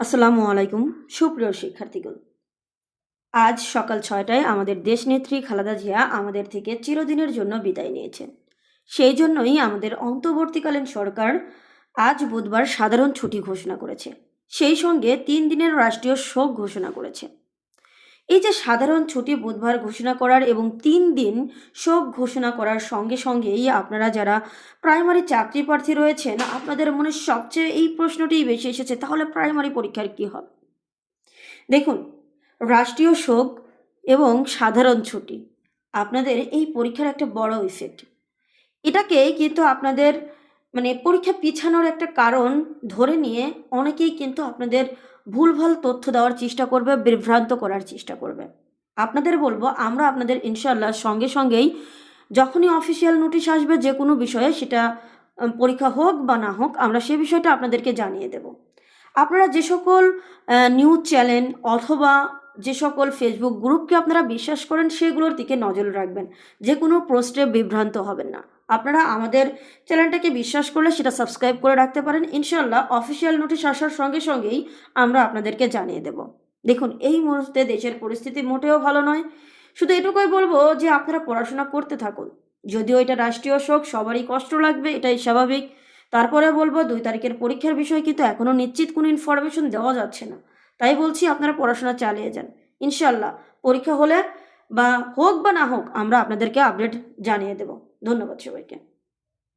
আসসালামু আলাইকুম, সুপ্রিয় শিক্ষার্থীগণ। আজ সকাল ছয়টায় আমাদের দেশনেত্রী খালাদা জিয়া আমাদের থেকে চিরদিনের জন্য বিদায় নিয়েছেন। সেই জন্যই আমাদের অন্তর্বর্তীকালীন সরকার আজ বুধবার সাধারণ ছুটি ঘোষণা করেছে। সেই সঙ্গে তিন দিনের রাষ্ট্রীয় শোক ঘোষণা করেছে। এই যে সাধারণ ছুটি বুধবার ঘোষণা করার এবং তিন দিন শোক ঘোষণা করার সঙ্গে সঙ্গেই আপনারা যারা প্রাইমারি চাকরি প্রার্থী রয়েছেন, আপনাদের মনে সবচেয়ে এই প্রশ্নটিই বেশি এসেছে, তাহলে প্রাইমারি পরীক্ষার কী হবে? দেখুন, রাষ্ট্রীয় শোক এবং সাধারণ ছুটি, আপনাদের এই পরীক্ষার একটা বড় ইফেক্ট এটাকে কিন্তু আপনাদের মানে পরীক্ষা পিছানোর একটা কারণ ধরে নিয়ে অনেকেই কিন্তু আপনাদের ভুলভাল তথ্য দেওয়ার চেষ্টা করবে, বিভ্রান্ত করার চেষ্টা করবে। আপনাদের বলব, আমরা আপনাদের ইনশাল্লাহ সঙ্গে সঙ্গেই যখনই অফিসিয়াল নোটিশ আসবে যে কোনো বিষয়ে সেটা পরীক্ষা হোক বা না হোক, আমরা সে বিষয়টা আপনাদেরকে জানিয়ে দেব। আপনারা যে সকল নিউজ চ্যানেল অথবা যে সকল ফেসবুক গ্রুপকে আপনারা বিশ্বাস করেন, সেগুলোর দিকে নজর রাখবেন। যে কোনো পোস্টে বিভ্রান্ত হবেন না। আপনারা আমাদের চ্যানেলটাকে বিশ্বাস করলে সেটা সাবস্ক্রাইব করে রাখতে পারেন। ইনশাল্লাহ অফিসিয়াল নোটিশ আসার সঙ্গে সঙ্গেই আমরা আপনাদেরকে জানিয়ে দেব। দেখুন, এই মুহূর্তে দেশের পরিস্থিতি মোটেও ভালো নয়। শুধু এটুকুই বলব যে আপনারা পড়াশোনা করতে থাকুন। যদিও এটা রাষ্ট্রীয় শোক, সবারই কষ্ট লাগবে, এটাই স্বাভাবিক। তারপরে বলব, দুই তারিখের পরীক্ষার বিষয়ে কিন্তু এখনও নিশ্চিত কোনো ইনফরমেশন দেওয়া যাচ্ছে না। তাই বলছি আপনারা পড়াশোনা চালিয়ে যান। ইনশাল্লাহ পরীক্ষা হলে বা হোক বা না হোক, আমরা আপনাদেরকে আপডেট জানিয়ে দেব। ধন্যবাদ সবাইকে।